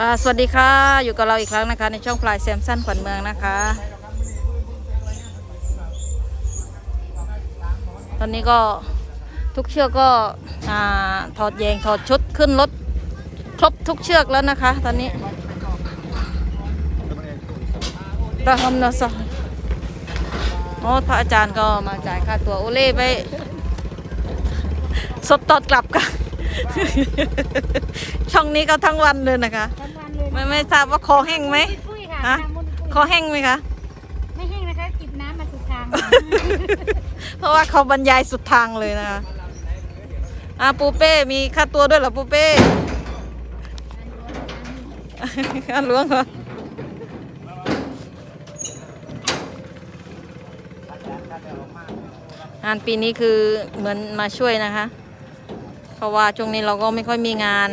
ค่ะสวัสดีค่ะ อยู่กับเราอีกครั้งนะคะ ในช่องพลายแซมสันขวัญเมืองนะคะ ตอนนี้ก็ทุกเชือกก็อถอดแยงถอดชุดขึ้นรถครบทุกเชือกแล้วนะคะ ตอนนี้ตะคำนสโอ้พระอาจารย์ก็มาจ่ายค่าตัวโอเล่ไปสดตอดกลับกัน ช่องนี้ก็ทั้งวันเลยนะคะ ทั้งวันเลยไม่ไม่ทราบว่าคอแห้งไหม ปุ้ยค่ะฮะทางมุนปุ้ยคอแห้งไหมคะ ไม่แห้งนะคะจิบน้ำมาสุดทางเพราะว่าเขาบรรยายสุดทางเลยนะคะอ่าปูเป้มีค่าตัวด้วยเหรอปูเป้ค่าหลวงเหรองานปีนี้คือเหมือนมาช่วยนะคะ เพราะว่าช่วงนี้เราก็ไม่ค่อยมีงาน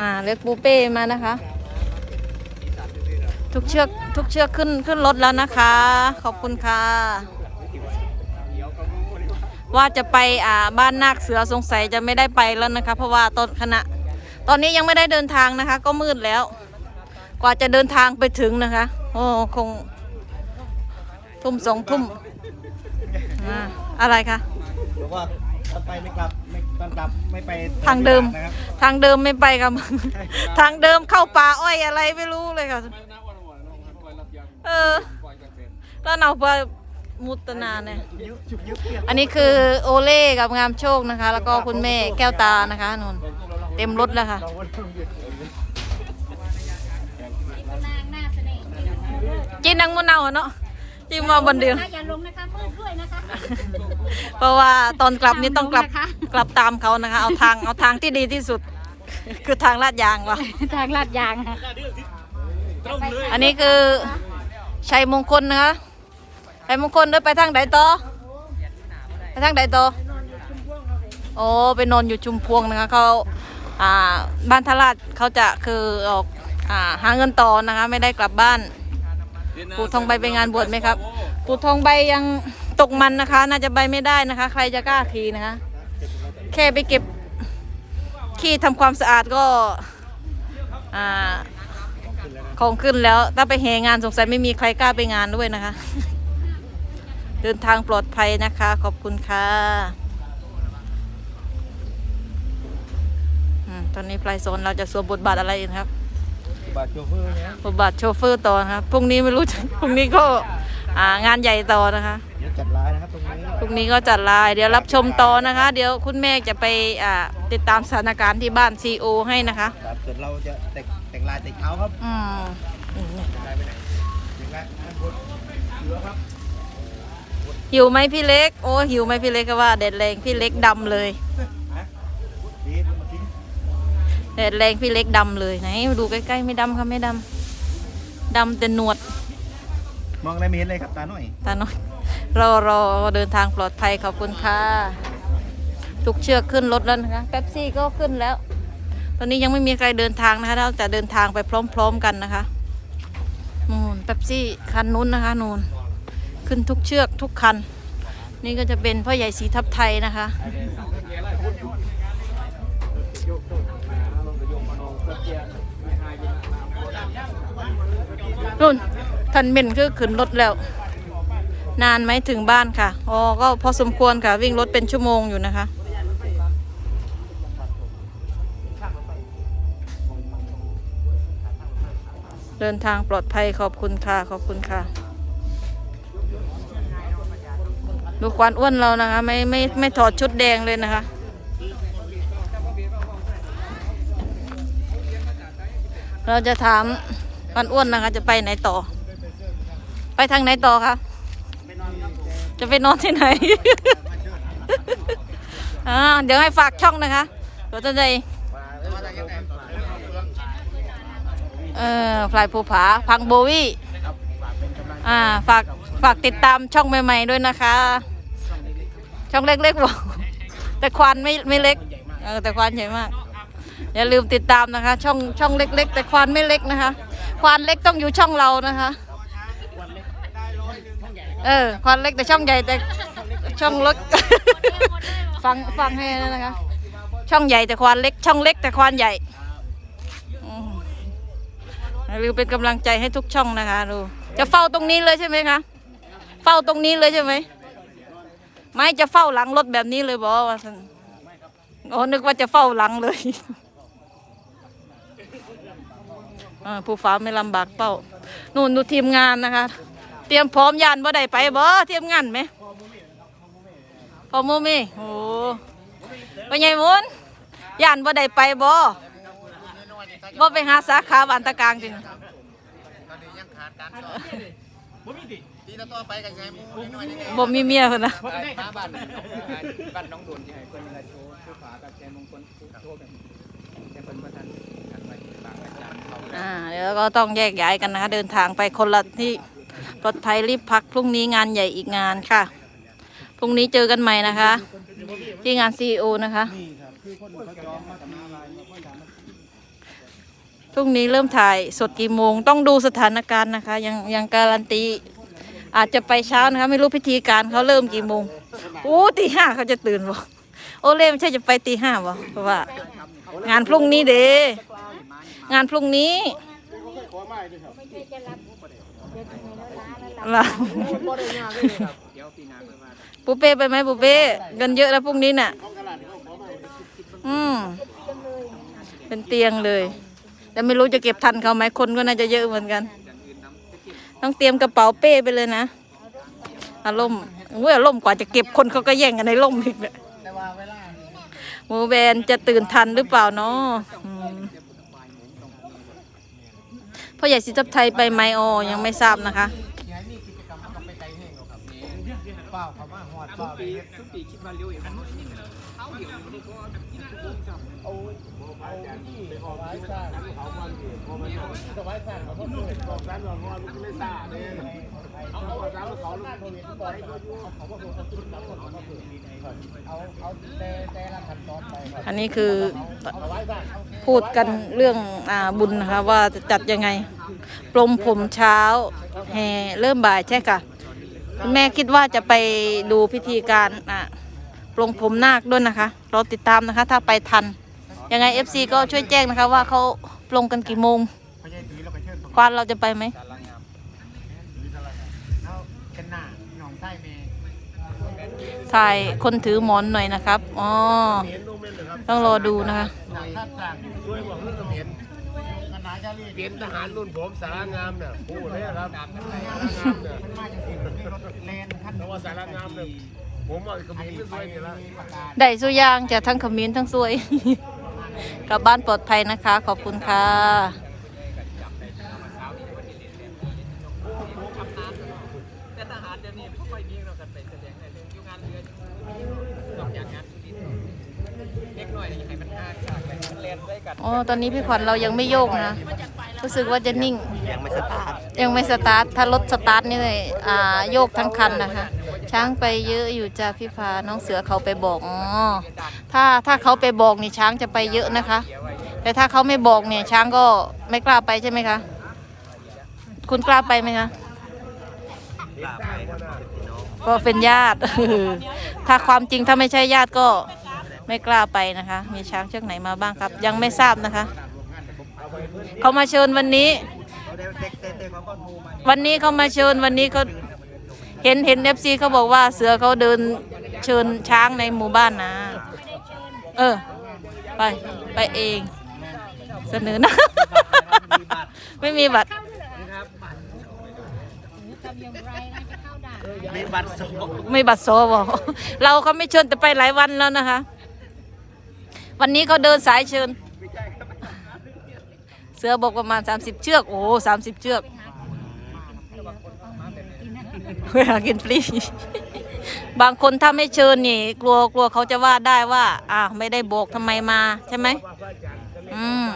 อ่าเรียกปูเป้มานะคะ ทุกเชือกทุกเชือกขึ้นขึ้นรถแล้วนะคะ ขอบคุณค่ะ ว่าจะไปอ่าบ้านนาคเสือสงสัยจะไม่ได้ไปแล้วนะคะ เพราะว่าตอนขณะ ตอนนี้ยังไม่ได้เดินทางนะคะ ก็มืดแล้ว กว่าจะเดินทางไปถึงนะคะโอ้คงทุ่มสองทุ่มอ่าอะไรคะ บอกว่าตอนไปไม่กลับไม่ตอนกลับไม่ไปทางเดิม นะครับทางเดิมไม่ไปครับ ทางเดิมเข้าป่าอ้อยอะไรไม่รู้เลยค่ะเออแล้วเอาไปมุตนาเนี่ย ยุบยุบยุบเปลี่ยนอันนี้คือโอเล่กับงามโชคนะคะ แล้วก็คุณแม่แก้วตานะคะนุ่นเต็มรถแล้วค่ะ เราก็ต้องหยุดนางหน้าเสน่ห์กินนังมะนาวอะเนาะ จิ้มมาบนเดียวอย่าลงนะคะมืดด้วยนะคะเพราะว่าตอนกลับนี่ต้องกลับทางลงนะคะกลับตามเขานะคะ เอาทางเอาทางที่ดีที่สุด คือทางลาดยางว่ะทางลาดยางค่ะอันนี้คือชัยมงคลนะคะชัยมงคลเดินไปทางไหนต่อไปทางไหนต่อโอ้ไปนอนอยู่ชุมพวงนะคะเขาอ่าบ้านทราชเขาจะคือออกอ่าหาเงินต่อนะคะ ไม่ได้กลับบ้าน ปู่ทองใบไปงานบวชไหมครับ ปู่ทองใบยังตกมันนะคะ น่าจะใบไม่ได้นะคะ ใครจะกล้าขี่นะคะ แค่ไปเก็บขี้ทำความสะอาดก็อ่าของขึ้นแล้ว ถ้าไปแหงานสงสัยไม่มีใครกล้าไปงานด้วยนะคะ เดินทางปลอดภัยนะคะ ขอบคุณค่ะตอนนี้ปลายโซนเราจะสวมบทบาทอะไรอีกครับ บาดโชเฟอร์เนี่ยบทบาทโชเฟอร์ต่อนะครับพรุ่งนี้ไม่รู้จะพรุ่งนี้ก็อ่างานใหญ่ต่อนะคะเดี๋ยวจัดร้ายนะครับตรงนี้พรุ่งนี้ก็จัดลายเดี๋ยวรับชมต่อนะคะ เดี๋ยวคุณแม่จะไปอ่าติดตามสถานการณ์ที่บ้านซีโอให้นะคะครับส่วนเราจะแต่งแต่งลายแต่งเท้าครับอืมอืมลายไปไหนแต่งลายด้านบนเหลือครับหิวไหมพี่เล็ก โอ้หิวไหมพี่เล็กก็ว่าแดดแรงพี่เล็กดำเลยฮะดีมาทิ้ง แดดแรงพี่เล็กดำเลยไหนมาดูใกล้ๆไม่ดำค่ะไม่ดำดำแต่หนวด มองอะไรไม่เห็นเลยครับตาหน่อย ตาน้อยรอรอเดินทางปลอดภัยขอบคุณค่ะทุกเชือกขึ้นรถแล้วนะคะแป๊บซี่ก็ขึ้นแล้ว ตอนนี้ยังไม่มีใครเดินทางนะคะเราจะเดินทางไปพร้อม ๆกันนะคะนูนแป๊บซี่คันนู้นนะคะนูนขึ้นทุกเชือกทุกคัน นี่ก็จะเป็นพ่อใหญ่สีทับไทยนะคะ นู่นทันเมนคือขึ้นรถแล้ว นานไหมถึงบ้านค่ะอ๋อก็พอสมควรค่ะ วิ่งรถเป็นชั่วโมงอยู่นะคะ เดินทางปลอดภัยขอบคุณค่ะ ขอบคุณค่ะดูควันอ้วนเรานะคะ ไม่ไม่ไม่ถอดชุดแดงเลยนะคะเราจะถาม วันอ้วนนะคะ จะไปไหนต่อ ไปทางไหนต่อคะจะไปนอนที่ไหน อ่า เดี๋ยวให้ฝากช่องนะคะเดี๋ยวจะได้เออพลายภูผา พังโบวี่อ่า ฝาก ฝากติดตามช่องใหม่ๆด้วยนะคะ ช่องเล็กๆบอกแต่ควานไม่ไม่เล็ก เออ แต่ควานใหญ่มาก อย่าลืมติดตามนะคะ ช่องช่องเล็ก ๆ แต่ควานไม่เล็กนะคะ ควานเล็กต้องอยู่ช่องเรานะคะ เออควานเล็กแต่ช่องใหญ่แต่ช่องเล็กฟังฟังให้นะคะ ช่องใหญ่แต่ควานเล็ก ช่องเล็กแต่ควานใหญ่อืมอย่าลืมเป็นกำลังใจให้ทุกช่องนะคะดูจะเฝ้าตรงนี้เลยใช่ไหมคะเฝ้าตรงนี้เลยใช่ไหมไม่จะเฝ้าหลังรถแบบนี้เลยบอกว่าซั่นโอ้นึกว่าจะเฝ้าหลังเลยอ่า ผู้ฟ้าไม่ลำบากเป้านู่นดูทีมงานนะคะ เตรียมพร้อมยานบ่ได้ไปบ่ทีมงานไหมพอมูมีโอ้ไปไงมุนยานบ่ได้ไปบ่บ่ไปหาสาขาบ้านตะกลางจริงตอนนี้ยังขาดการสอนปีละตัวไปกันไงมูน้อยๆนี่ไงบ่มีเมียคนนะมาบ้านบ้านน้องดุนที่ให้เพิ่น อ่าเดี๋ยวก็ต้องแยกย้ายกันนะคะ เดินทางไปคนละที่ปลอดภัยรีบพักพรุ่งนี้งานใหญ่อีกงานค่ะพรุ่งนี้เจอกันใหม่นะคะ ที่งานซีโอนะคะพรุ่งนี้เริ่มถ่ายสดกี่โมง ต้องดูสถานการณ์นะคะ ยังยังการันตี อาจจะไปเช้านะคะ ไม่รู้พิธีการเขาเริ่มกี่โมงโอ้ตีห้าเขาจะตื่นบ่โอเล่ไม่ใช่จะไปตีห้าบ่เพราะว่า งานพรุ่งนี้เด้ งานพรุ่งนี้ขอไม้ด้วยครับไม่ใช่จะรับเดี๋ยวทำไมแล้วล้าแล้วหลับล่ะบ่ได้ยากเลยครับเดี๋ยวปีหน้าเพิ่นว่าปูเป้ไปไหมปูเป้เงินเยอะแล้วพรุ่งนี้น่ะของตลาดเขาขอไม้อืมเป็นเตียงเลย แต่ไม่รู้จะเก็บทันเขาไหมคนก็น่าจะเยอะเหมือนกัน ต้องเตรียมกระเป๋าเป้ไปเลยนะอารมณ์อุ้ยอารมณ์กว่าจะเก็บคนเขาก็แย่งกันในร่มอีกแหละแต่ว่าเวลาหมูแบนจะตื่นทันหรือเปล่าเนาะอืม พ่อใหญ่สิจับไทยไปไหมออยังไม่ทราบนะคะย้ายนี่กิจกรรมมันต้องไปไกลแห้งหรอกครับเปล่าเขามาหอดเปล่าทุกปีคิดว่าเร็วองเอาเดี๋ยวนี้ก็เอาเอาที่เอไว้สร้างเขามันเอามันเอาไว้สร้างเขาก็เกิดบอกกันว่าว่าไม่สรางเลย เอาเขาว่าเขาเขาลูกเขาเรียนก่อนเขาก็เขาจุดจับเขาก็เกิดเอาเอาแต่แต่ละขั้นตอนไปครับอันนี้คือเอาไว้สร้างพูดกันเรื่องอ่าบุญนะคะว่าจะจัดยังไงปลมผมเช้าแห่เริ่มบ่ายใช่ค่ะคุณแม่คิดว่าจะไปดูพิธีการอะปลงผมนาคด้วยนะคะรอติดตามนะคะ ถ้าไปทัน ยังไง FC ก็ช่วยแจ้งนะคะว่าเขาปลงกันกี่โมงควานเราจะไปไหม สารงาม เอาเป็นหน้าหนองไส้เมย์ ถ่ายคนถือหมอนหน่อยนะครับ อ๋อเห็นโนเมนเลยครับต้องรอดูนะคะหนังท่าสั่งด้วยบอกเรื่องเห็นคณะจารีเป็นทหารรุ่นผมสารงามเนี่ยพูดเลยครับสารงามเนี่ยมันมาจากสิ่งที่รถเลนขั้นเพราะว่าสารงามเนี่ยผมว่าขมิ้นก็สวยนี่ละได้สุยางจากทั้งขมิ้นทั้งสวย กลับบ้านปลอดภัยนะคะ ขอบคุณค่ะ เล็กน้อยนี่ให้มันห้าฉากไปเล่นด้วยกันอ๋อตอนนี้พี่ขวัญเรายังไม่โยกนะ รู้สึกว่าจะนิ่ง ยังไม่สตาร์ทยังไม่สตาร์ท ถ้ารถสตาร์ทนี่เลยอ่าโยกทั้งคันนะคะ ช้างไปเยอะอยู่จ้าพี่พา น้องเสือเขาไปบอก อ๋อ ถ้าถ้าเขาไปบอกนี่ช้างจะไปเยอะนะคะ แต่ถ้าเขาไม่บอกเนี่ยช้างก็ไม่กล้าไปใช่ไหมคะ คุณกล้าไปไหมคะก็เป็นญาติ ถ้าความจริงถ้าไม่ใช่ญาติก็ ไม่กล้าไปนะคะ มีช้างเชือกไหนมาบ้างครับ ยังไม่ทราบนะคะ เขามาเชิญวันนี้เด็กเด็กเขาก็โทรมาวันนี้เขามาเชิญวันนี้เขาเห็นเห็นเอฟซีเขาบอกว่าเสือเขาเดินเชิญช้างในหมู่บ้านนะ เออ ไปไปเอง เสนอนะ ไม่มีบัตรเข้าด้วยเหรอทำอย่างไรนะจะเข้าด่านมีบัตรส่งไม่บัตรโซบอเราเขาไม่เชิญแต่ไปหลายวันแล้วนะคะ วันนี้เขาเดินสายเชิญ เสือบอกประมาณ 30 เชือก โอ้สามสิบเชือกเวลากินฟรี บางคนถ้าไม่เชิญนี่ กลัวกลัวเขาจะว่าได้ว่า อ่าไม่ได้บอกทำไมมาใช่ไหมอืม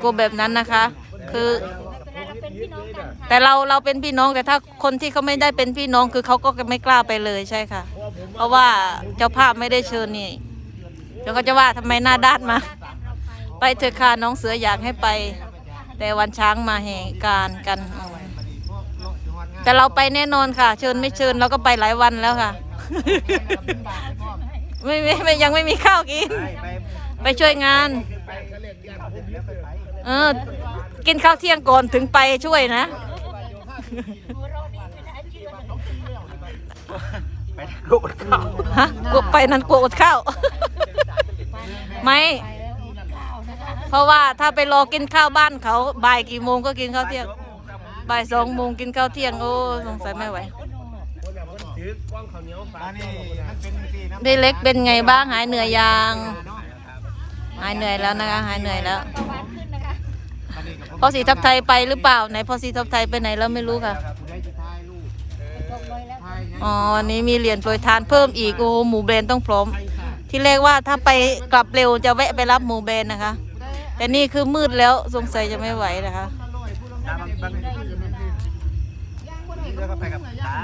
กลัวแบบนั้นนะคะ คือ แต่เราเราเป็นพี่น้องแต่ถ้าคนที่เขาไม่ได้เป็นพี่น้องคือเขาก็ไม่กล้าไปเลยใช่ค่ะ เพราะว่าเจ้าภาพไม่ได้เชิญนี่ เดี๋ยวเขาจะว่าทำไมหน้าด้านมา ไปเถอะค่ะน้องเสืออยากให้ไป แต่วันช้างมาแห่การกันอืมแต่เราไปแน่นอนค่ะ เชิญไม่เชิญเราก็ไปหลายวันแล้วค่ะ ไม่ไม่ไม่ยังไม่มีข้าวกิน ไปไปไปช่วยงานไปเขาเรียกญาติเสร็จแล้วไปไปเออ กินข้าวเที่ยงก่อนถึงไปช่วยนะไปกูดข้าวฮะกลัวไปนั้นกลัวอดข้าว ไม่ เพราะว่าถ้าไปรอกินข้าวบ้านเขาบ่ายกี่โมงก็กินข้าวเที่ยงบ่ายสองโมงกินข้าวเที่ยงโอ้สงสัยไม่ไหวถือกล้องข้าวเหนียวฝานี่มันเป็นสีน้ำได้เล็กเป็นไงบ้างหายเหนื่อยยังหายเหนื่อยแล้วนะคะหายเหนื่อยแล้วพ่อสีทับไทยไปหรือเปล่าไหนพ่อสีทับไทยไปไหนแล้วไม่รู้ค่ะได้จะทายลูกอ๋อวันนี้มีเหรียญโปรยทานเพิ่มอีกโอ้โหหมูแบรนด์ต้องพร้อม ที่แรกว่าถ้าไปกลับเร็วจะแวะไปรับหมูแบรนด์นะคะ แต่นี่คือมืดแล้วสงสัยจะไม่ไหวนะคะตามบางเดี๋ยวก็ไปกับตา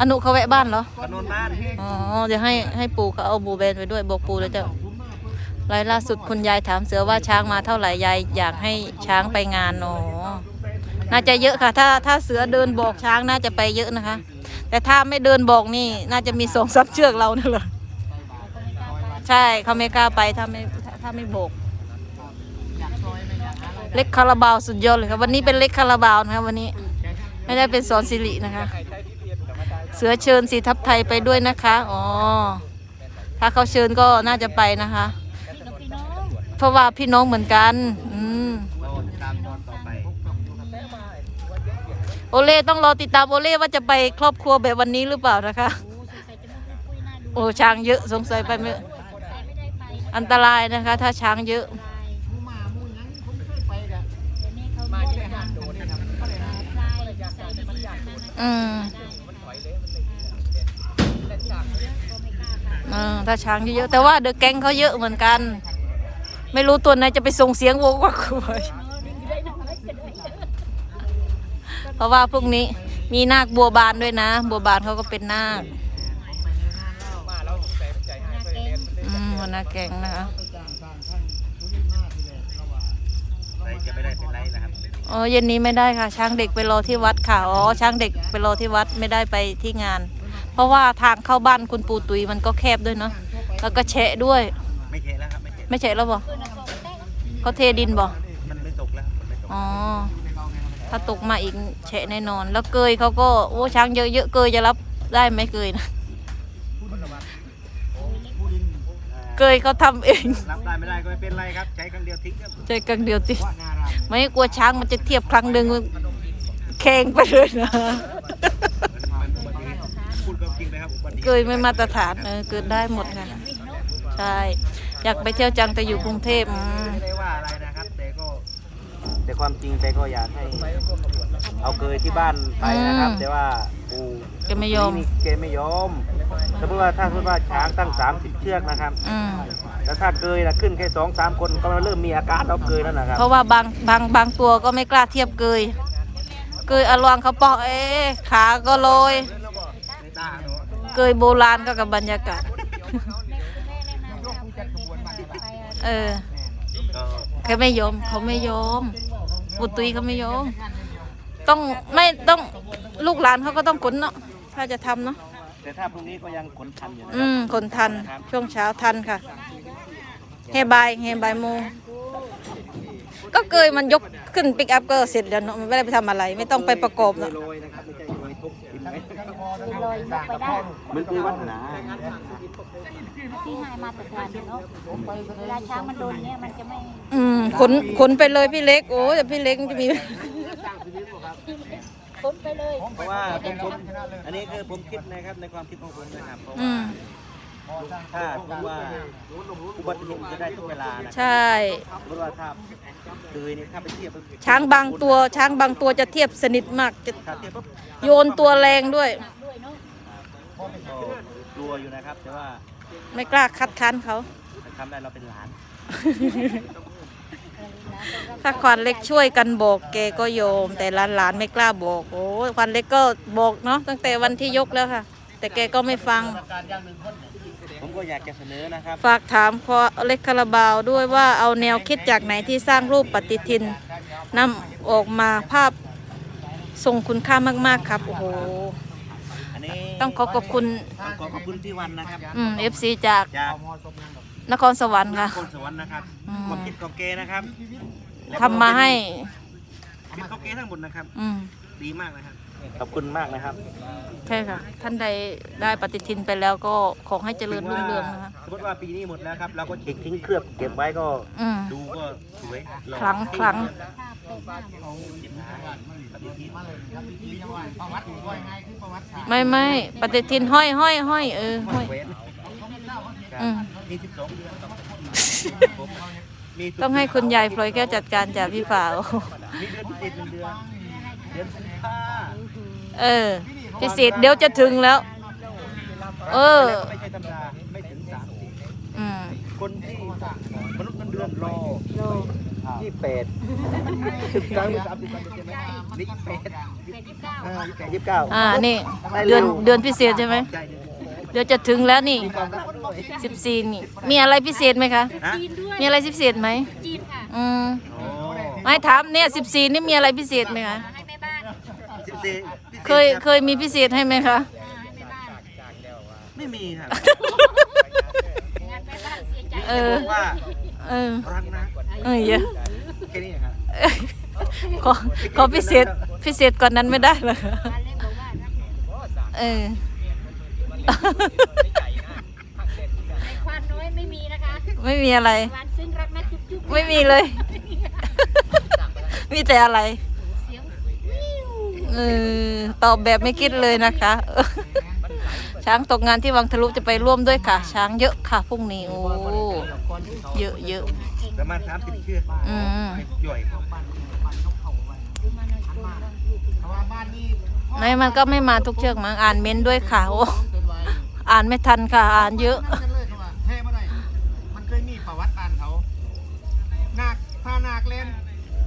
อนุเขาแวะบ้านเหรอปนนบ้านอ๋อเดี๋ยวให้ให้ปู่เขาเอาหมูแบรนด์ไปด้วยบอกปู่แล้วจะรายล่าสุดคุณยายถามเสือว่าช้างมาเท่าไหร่ยายอยากให้ช้างไปงานอ๋อน่าจะเยอะค่ะ ถ้าถ้าเสือเดินบอกช้างน่าจะไปเยอะนะคะ แต่ถ้าไม่เดินบอกนี่น่าจะมีสองสามเชือกเรานั่นแหละ ใช่เขาไม่กล้าไปถ้าไม่ถ้าไม่โบก เล็กคาราบาวสุดยอดเลยครับ วันนี้เป็นเล็กคาราบาวนะครับวันนี้ ไม่ได้เป็นสอนสิรินะคะ เสือเชิญสีทับไทยไปด้วยนะคะอ๋อถ้าเขาเชิญก็น่าจะไปนะคะ เพราะว่าพี่น้องเหมือนกัน อืมโอเล่ต้องรอติดตามโอเล่ว่าจะไปครอบครัวแบบวันนี้หรือเปล่านะคะ โอ้ช้างเยอะสงสัยไปไม่ อันตรายนะคะ ถ้าช้างเยอะมาที่อาหารโดนนะครับก็เลยก็เลยอยากได้มันอยากโดนอืมมันถอยเลยมันเลยแต่จากอ่าถ้าช้างเยอะๆแต่ว่าเดอะแก๊งเขาเยอะเหมือนกัน ไม่รู้ตัวไหนจะไปส่งเสียงโวกวักคุยเพราะว่าพรุ่งนี้มีนาคบัวบานด้วยนะ บัวบานเขาก็เป็นนาค มาแล้วใจใจหายไปเรียน อืมหัวห น้าแก๊งนะคะใครจะไม่ได้เป็นไรนะครับอ๋อเย็นนี้ไม่ได้ค่ะ ช้างเด็กไปรอที่วัดค่ะอ๋อช้างเด็กไปรอที่วัดไม่ได้ไปที่งาน เพราะว่าทางเข้าบ้านคุณปู่ตุยมันก็แคบด้วยเนาะแล้วก็แฉะด้วย ไม่เทแล้วครับไม่เทไม่แฉะแล้วบ่เขาเทดินบ่มันไม่ตกแล้วมันไม่ตกอ๋อถ้าตกมาอีกแฉะแน่นอน แล้วเกยเขาก็โอ้ช้างเยอะเยอะเกยจะรับได้ไหมเกยนะ เกยเขาทำเองรับได้ไม่ได้ก็ไม่เป็นไรครับใช้ครั้งเดียวทิ้งครับใจกังเดียวติว่าน่ารักไม่กลัวช้างมันจะเทียบครั้งหนึ่งแข่งไปเลยนะ มันอุบัติเหตุพูดก็จริงนะครับอุบัติเหตุเกยไม่มาตรฐานเออเกิดได้หมดค่ะใช่อยากไปเที่ยวจังแต่อยู่กรุงเทพอืมไม่ได้ว่าอะไรนะครับแต่ก็ แต่ความจริงแต่ก็อยากให้ เอาเกยที่บ้านไปนะครับ แต่ว่า ปู่แกไม่ยอม นี่แกไม่ยอมสมมติว่าถ้าสมมติว่าช้างตั้ง 30 เชือกนะครับ อืมแล้วถ้าเกยนะขึ้นแค่สองสามคนก็เริ่มมีอาการเอาเกยแล้วนะครับ เพราะว่าบางบางบางตัวก็ไม่กล้าเทียบเกย เกยอลวงเขาเปาะเอ๊ะขาก็ลอยในตาเนาะเกยโบราณก็กับบรรยากาศ เออก็เขาไม่ยอมเขาไม่ยอมบุตรีเขาไม่ยอม ต้องไม่ต้องลูกหลานเขาก็ต้องขนเนาะถ้าจะทำเนาะแต่ถ้าพรุ่งนี้ก็ยังขนทันอยู่นะคอืรับมคนทันช่วงเช้าทันค่ะเฮบายเฮบายโมงก็เกยมันยกขึ้นปิกอัพก็เสร็จแล้วเนาะมันไม่ได้ไปทำอะไรไม่ต้องไปประกอบเนาะ โรยนะครับไม่ใช่โรยทุบกินไหมลอยยกไปได้มันคือวัฒนาที่หายมาตรฐานเนาะเวลาช้างมันโดนเนี่ยมันจะไม่อืมขนขนไปเลยพี่เล็ก โอ้แต่พี่เล็กจะมี พ้นไปเลยเพราะว่าผมผมอันนี้คือผมคิดนะครับในความคิดของผมนะครับเพราะอืว่ามถ้าผมว่าอุบัติเหตุมันจะได้ทุกเวลานะใช่สมมติว่าถ้าเกยนี่ถ้าไปเทียบช้างบางตัว ช้างบางตัวจะเทียบสนิทมากจะถ้าเทียบปุ๊บโยนตัวแรงด้วยด้วยเนาะก็กลัวอยู่นะครับ แต่ว่าไม่กล้าคัดค้านเขาถ้าทำได้เราเป็นหลาน ถ้าควานเล็กช่วยกันบอกแกก็โยม แต่หลานหลานๆไม่กล้าบอกโอ้ยควานเล็กก็บอกเนาะตั้งแต่วันที่ยกแล้วค่ะ แต่แกก็ไม่ฟัง ผมก็อยากจะเสนอนะครับฝากถามพอเล็กคาราบาวด้วยว่าเอาแนวคิดจากไหนที่สร้างรูปปฏิทินนำออกมาภาพทรงคุณค่ามากๆครับโอ้โหนี้ต้องขอขอบคุณต้องขอขอบคุณพี่วันนะครับอืม FC จากจาก นครสวรรค์ค่ะนครสวรรค์นะครับอืม ความคิดของเกนะครับทำมาให้คิดของเกทั้งหมดนะครับ อืมดีมากนะครับ ขอบคุณมากนะครับใช่ค่ะ ท่านใดได้ปฏิทินไปแล้วก็ขอให้เจริญรุ่งเรืองนะคะสมมติว่าปีนี้หมดแล้วครับ เราก็เช็คทิ้งเคลือบเก็บไว้ก็อืม ดูก็สวยหล่อครั้งครั้งประวัติว่าไงคือประวัติศาสตร์ไม่ไม่ปฏิทินห้อยห้อยห้อยเออห้อยเว้นอืม มีสิบสองเดือนผมมีสุดต้องให้คุณยายพลอยแก้วจัดการจากพี่ฝ่าว มีเดือนพิเศษหนึ่งเดือน เดือนสิงหาเออพิเศษเดี๋ยวจะถึงแล้ว เออแล้วก็ไม่ใช่ธรรมดาไม่ถึงสามสิบอืมคนที่มนุษย์เงินเดือนรอยี่สิบแปดสิบสามสามสิบสามใช่ไหมนี่ยี่สิบแปดอ่ายี่สิบแปดยี่สิบเก้าอ่านี่ เดือนเดือนพิเศษใช่ไหม ใช่เดี๋ ยวจะถึงแล้วนี่สิบสี่นี่ มีอะไรพิเศษไหมคะ ฮะมีอะไรพิเศษไหมจีนค่ะอืมโอ้ไม่ถามเนี่ยสิบสี่นี่มีอะไรพิเศษไหมคะให้แม่บ้านสิบสี่เคยเคยมีพิเศษให้ไหมคะให้แม่บ้านไม่มีครับงานแม่บ้านเสียใจเออ บอกว่าเออรักนะเออเยอะแค่นี้ครับขอขอพิเศษพิเศษกว่านั้นไม่ได้เหรอคะบ้านเล็กบอกว่ารักแม่เออใน ความน้อยไม่มีนะคะไม่มีอะไร หวานซึ้งรักนะจุ๊บจุ๊บไม่มีเลย มีแต่อะไร เสียงวิวเออตอบแบบไม่คิดเลยนะคะเออช้างตกงานที่วังทะลุจะไปร่วมด้วยค่ะ ช้างเยอะค่ะพรุ่งนี้โอ้เยอะเยอะประมาณสามสิบเชือกอืมย่อยดูมาหน่อยดูมาหน่อยดูสิเพราะว่าบ้านนี้ไม่มันก็ไม่มาทุกเชือกมั้งอ่านเม้นต์ด้วยค่ะโอ้เกิดไว้ อ่านไม่ทันค่ะ อ่านเยอะนั่นกันเลยครับว่าแท้บ่ได้ มันเคยมีประวัติบ้านเขานาคพานาคเล่น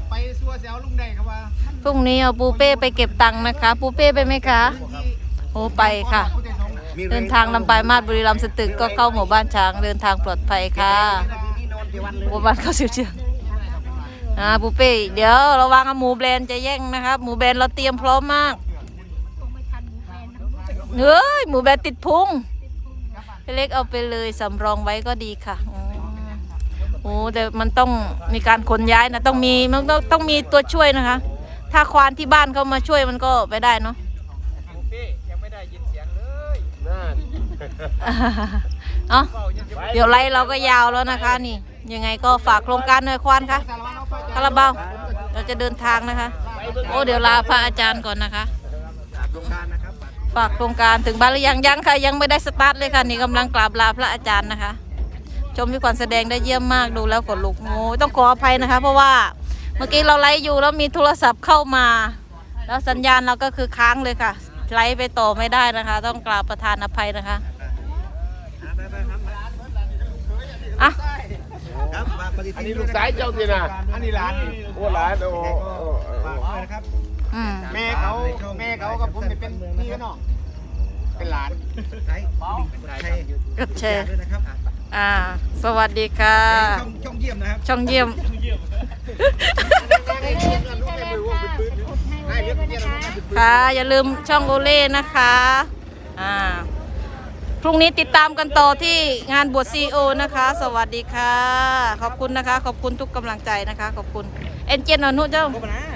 ไปซัวแซวลุงใดครับว่าพรุ่งนี้เอาปูเป้ไปเก็บตังค์นะคะ ปูเป้ไปไหมคะที่โอ้ไปค่ะ พุทธสงฆ์มีเดินทางลำปลายมาศบุรีรัมย์สตึกก็เข้าหมู่บ้านช้างเดินทางปลอดภัยค่ะที่นอนที่วันเลยหมู่บ้านเข้าสิบเชือกอ่าปูเป้เดี๋ยวระวังเอาหมูแบรนด์จะแย่งนะครับ หมูแบรนด์เราเตรียมพร้อมมาก เฮ้ยหมูแบรนด์ติดพุงพี่เล็กเอาไปเลยสำรองไว้ก็ดีค่ะอืมโอ้แต่มันต้องมีการขนย้ายนะต้องมีมันต้องต้องมีตัวช่วยนะคะ ถ้าควานที่บ้านเขามาช่วยมันก็ไปได้เนาะพี่ยังไม่ได้ยินเสียงเลยเอ้าเดี๋ยวไล่เราก็ยาวแล้วนะคะ นี่ ยังไงก็ฝากโครงการหน่อยควานคะคาราบาวเราจะเดินทางนะคะ โอ้เดี๋ยวลาพระอาจารย์ก่อนนะคะ ฝากโครงการถึงบ้านหรือยังยังค่ะยังไม่ได้สตาร์ทเลยค่ะนี่กำลังกราบลาพระอาจารย์นะคะ ชมพี่ขวัญแสดงได้เยี่ยมมากดูแล้วขนลุกโอ้ต้องขออภัยนะคะ เพราะว่าเมื่อกี้เราไลฟ์อยู่แล้วมีโทรศัพท์เข้ามา แล้วสัญญาณเราก็คือค้างเลยค่ะไลฟ์ไปต่อไม่ได้นะคะ ต้องกราบประทานอภัยนะคะอะ อันนนี้ด้ลูวยกนะสายเจ้าสินะอันนี้หลานนี่โอ้หลานโอ้ฝากด้วยนะครับอืมแม่เขาแม่เขากับผมเนี่ยเป็นพี่กันเนาะเป็นหลานใช้ใช้กดแชร์ด้วยนะครับอ่า สวัสดีค่ะ ช่องช่องเยี่ยมนะครับช่องเยี่ยมให้เลือกเยี่ยมค่ะอย่าลืมช่องโอเล่นะคะ อ่าพ รุ่งนี้ติดตามกันต่อที่งานบวชซีโอนะคะ สวัสดีค่ะ ขอบคุณนะคะ ขอบคุณทุกกำลังใจนะคะ ขอบคุณ เอ็นเจนอนุเจ้าขอบคุณนะ